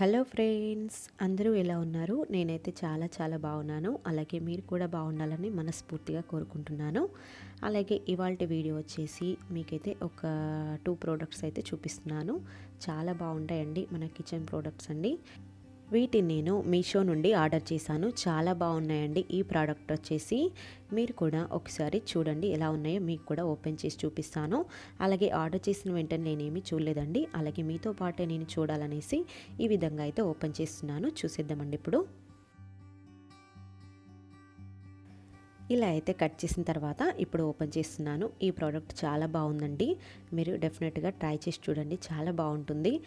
Hello friends అందరూ ఎలా ఉన్నారు? నేనైతే చాలా చాలా బాగున్నాను. అలాగే మీరు కూడా బాగుండాలని మనస్ఫూర్తిగా కోరుకుంటున్నాను. అలాగే ఇవాళ వీడియో వచ్చేసి మీకైతే ఒక టూ ప్రోడక్ట్స్ అయితే చూపిస్తున్నాను. చాలా బాగుంటాయండి మన కిచెన్ ప్రోడక్ట్స్ అండి. వీటిని నేను మీషో నుండి ఆర్డర్ చేశాను. చాలా బాగున్నాయండి. ఈ ప్రోడక్ట్ వచ్చేసి మీరు కూడా ఒకసారి చూడండి ఎలా ఉన్నాయో. మీకు కూడా ఓపెన్ చేసి చూపిస్తాను. అలాగే ఆర్డర్ చేసిన వెంటనే నేనేమి చూడలేదండి. అలాగే మీతో పాటే నేను చూడాలనేసి ఈ విధంగా అయితే ఓపెన్ చేస్తున్నాను. చూసేద్దామండి ఇప్పుడు. ఇలా అయితే కట్ చేసిన తర్వాత ఇప్పుడు ఓపెన్ చేస్తున్నాను. ఈ ప్రోడక్ట్ చాలా బాగుందండి. మీరు డెఫినెట్గా ట్రై చేసి చూడండి. చాలా బాగుంటుంది.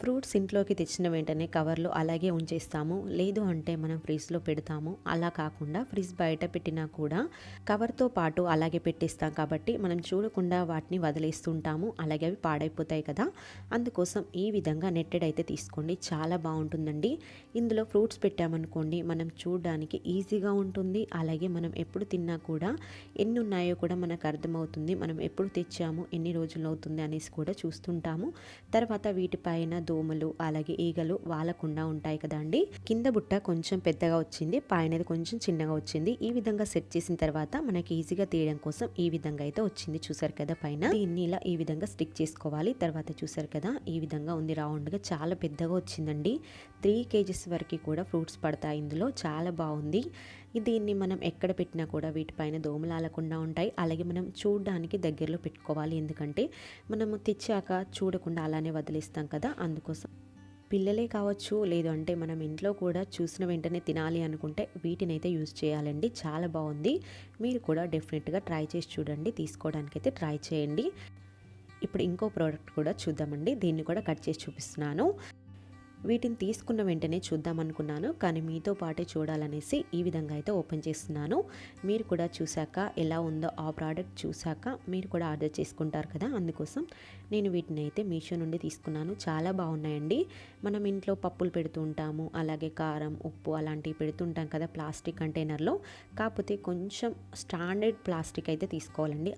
ఫ్రూట్స్ ఇంట్లోకి తెచ్చిన వెంటనే కవర్లో అలాగే ఉంచేస్తాము. లేదు అంటే మనం ఫ్రిడ్జ్లో పెడతాము. అలా కాకుండా ఫ్రిడ్జ్ బయట పెట్టినా కూడా కవర్తో పాటు అలాగే పెట్టేస్తాం. కాబట్టి మనం చూడకుండా వాటిని వదిలేస్తుంటాము. అలాగే అవి పాడైపోతాయి కదా. అందుకోసం ఈ విధంగా నెట్టెడ్ అయితే తీసుకోండి. చాలా బాగుంటుందండి. ఇందులో ఫ్రూట్స్ పెట్టామనుకోండి మనం చూడడానికి ఈజీగా ఉంటుంది. అలాగే మనం ఎప్పుడు తిన్నా కూడా ఎన్ని ఉన్నాయో కూడా మనకు అర్థమవుతుంది. మనం ఎప్పుడు తెచ్చాము ఎన్ని రోజులు అవుతుంది అనేసి కూడా చూస్తుంటాము. తర్వాత వీటిపైన దోమలు అలాగే ఈగలు వాలకుండా ఉంటాయి కదా అండి కింద బుట్ట కొంచెం పెద్దగా వచ్చింది పైనది కొంచెం చిన్నగా వచ్చింది. ఈ విధంగా సెట్ చేసిన తర్వాత మనకి ఈజీగా తీయడం కోసం ఈ విధంగా అయితే వచ్చింది. చూసారు కదా పైన? దీన్ని ఇలా ఈ విధంగా స్టిక్ చేసుకోవాలి. తర్వాత చూసారు కదా ఈ విధంగా ఉంది. రౌండ్గా చాలా పెద్దగా వచ్చిందండి. త్రీ కేజీస్ వరకు కూడా ఫ్రూట్స్ పడతాయి ఇందులో. చాలా బాగుంది. దీన్ని మనం ఎక్కడ పెట్టినా కూడా వీటిపైన దోమలు ఆలకుండా ఉంటాయి. అలాగే మనం చూడడానికి దగ్గరలో పెట్టుకోవాలి. ఎందుకంటే మనము తెచ్చాక చూడకుండా అలానే వదిలేస్తాం కదా. అందుకోసం. పిల్లలే కావచ్చు లేదు అంటే మనం ఇంట్లో కూడా చూసిన వెంటనే తినాలి అనుకుంటే వీటిని అయితే యూజ్ చేయాలండి. చాలా బాగుంది. మీరు కూడా డెఫినెట్గా ట్రై చేసి చూడండి. తీసుకోవడానికి అయితే ట్రై చేయండి. ఇప్పుడు ఇంకో ప్రోడక్ట్ కూడా చూద్దామండి. దీన్ని కూడా కట్ చేసి చూపిస్తున్నాను. వీటిని తీసుకున్న వెంటనే చూద్దామనుకున్నాను కానీ మీతో పాటే చూడాలనేసి ఈ విధంగా అయితే ఓపెన్ చేస్తున్నాను. మీరు కూడా చూశాక ఎలా ఉందో ఆ ప్రోడక్ట్ చూశాక మీరు కూడా ఆర్డర్ చేసుకుంటారు కదా అందుకోసం నేను వీటిని అయితే మీషో నుండి తీసుకున్నాను. చాలా బాగున్నాయండి. మనం ఇంట్లో పప్పులు పెడుతూ ఉంటాము అలాగే కారం ఉప్పు అలాంటివి పెడుతుంటాం కదా ప్లాస్టిక్ కంటైనర్లో. కాకపోతే కొంచెం స్టాండర్డ్ ప్లాస్టిక్ అయితే తీసుకోవాలండి.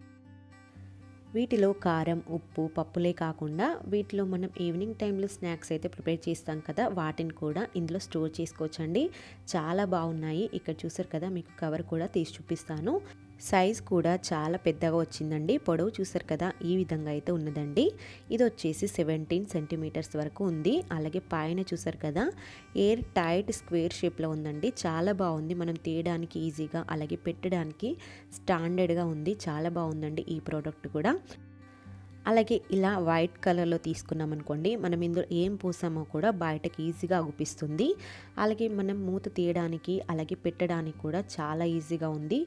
వీటిలో కారం ఉప్పు పప్పులే కాకుండా వీటిలో మనం ఈవినింగ్ టైంలో స్నాక్స్ అయితే ప్రిపేర్ చేస్తాం కదా వాటిని కూడా ఇందులో స్టోర్ చేసుకోవచ్చండి. చాలా బాగున్నాయి. ఇక్కడ చూసారు కదా మీకు కవర్ కూడా తీసి చూపిస్తాను. సైజ్ కూడా చాలా పెద్దగా వచ్చిందండి. పొడవు చూసారు కదా ఈ విధంగా అయితే ఉన్నదండి. ఇది వచ్చేసి సెవెంటీన్ సెంటీమీటర్స్ వరకు ఉంది. అలాగే పైన చూసారు కదా ఎయిర్ టైట్ స్క్వేర్ షేప్లో ఉందండి. చాలా బాగుంది. మనం తీయడానికి ఈజీగా అలాగే పెట్టడానికి స్టాండర్డ్గా ఉంది. చాలా బాగుందండి ఈ ప్రోడక్ట్ కూడా. అలాగే ఇలా వైట్ కలర్లో తీసుకున్నాం అనుకోండి మనం ఇందులో ఏం పోసామో కూడా బయటకి ఈజీగా అగుపిస్తుంది. అలాగే మనం మూత తీయడానికి అలాగే పెట్టడానికి కూడా చాలా ఈజీగా ఉంది.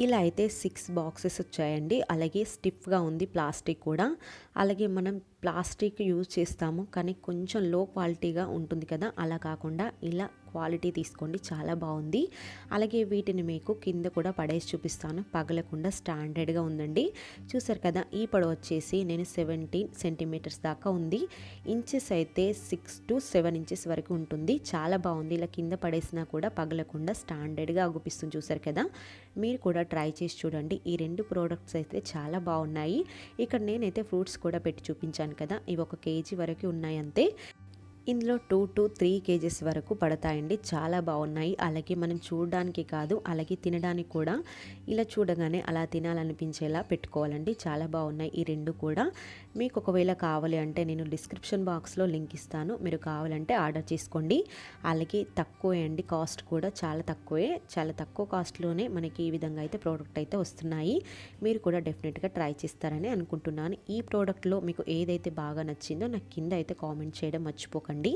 ఇలా అయితే సిక్స్ బాక్సెస్ వచ్చాయండి. అలాగే స్టిఫ్గా ఉంది ప్లాస్టిక్ కూడా. అలాగే మనం ప్లాస్టిక్ యూజ్ చేస్తాము కానీ కొంచెం లో క్వాలిటీగా ఉంటుంది కదా. అలా కాకుండా ఇలా క్వాలిటీ తీసుకోండి చాలా బాగుంది. అలాగే వీటిని మీకు కింద కూడా పడేసి చూపిస్తాను. పగలకుండా స్టాండర్డ్గా ఉందండి. చూసారు కదా ఈ పొడవు వచ్చేసి నేను సెవెంటీన్ సెంటీమీటర్స్ దాకా ఉంది. ఇంచెస్ అయితే సిక్స్ టు సెవెన్ ఇంచెస్ వరకు ఉంటుంది. చాలా బాగుంది. ఇలా కింద పడేసినా కూడా పగలకుండా స్టాండర్డ్గా అగుపిస్తుంది చూసారు కదా. మీరు కూడా ట్రై చేసి చూడండి. ఈ రెండు ప్రోడక్ట్స్ అయితే చాలా బాగున్నాయి. ఇక్కడ నేనైతే ఫ్రూట్స్ కూడా పెట్టి చూపించాను కదా ఇవి ఒక కేజీ వరకు ఉన్నాయంతే ఇందులో టూ టు త్రీ కేజెస్ వరకు పడతాయండి. చాలా బాగున్నాయి. అలాగే మనం చూడడానికి కాదు అలాగే తినడానికి కూడా ఇలా చూడగానే అలా తినాలనిపించేలా పెట్టుకోవాలండి. చాలా బాగున్నాయి ఈ రెండు కూడా. మీకు ఒకవేళ కావాలి అంటే నేను డిస్క్రిప్షన్ బాక్స్లో లింక్ ఇస్తాను. మీరు కావాలంటే ఆర్డర్ చేసుకోండి. అలాగే తక్కువే అండి కాస్ట్ కూడా చాలా తక్కువే. చాలా తక్కువ కాస్ట్లోనే మనకి ఈ విధంగా అయితే ప్రోడక్ట్ అయితే వస్తున్నాయి. మీరు కూడా డెఫినెట్గా ట్రై చేస్తారని అనుకుంటున్నాను. ఈ ప్రోడక్ట్లో మీకు ఏదైతే బాగా నచ్చిందో నాకు కింద అయితే కామెంట్ చేయడం మర్చిపోకండి. చెప్పండి.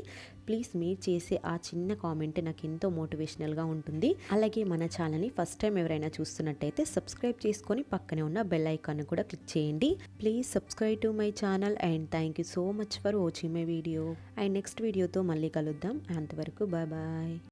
ప్లీజ్ మీరు చేసే ఆ చిన్న కామెంట్ నాకు ఎంతో మోటివేషనల్గా ఉంటుంది. అలాగే మన ఛానల్ని ఫస్ట్ టైం ఎవరైనా చూస్తున్నట్టయితే సబ్స్క్రైబ్ చేసుకొని పక్కనే ఉన్న బెల్ ఐకాన్ కూడా క్లిక్ చేయండి. Please subscribe to my channel and thank you so much for watching my video. And next వీడియోతో మళ్ళీ కలుద్దాం. అంతవరకు బాయ్ బాయ్.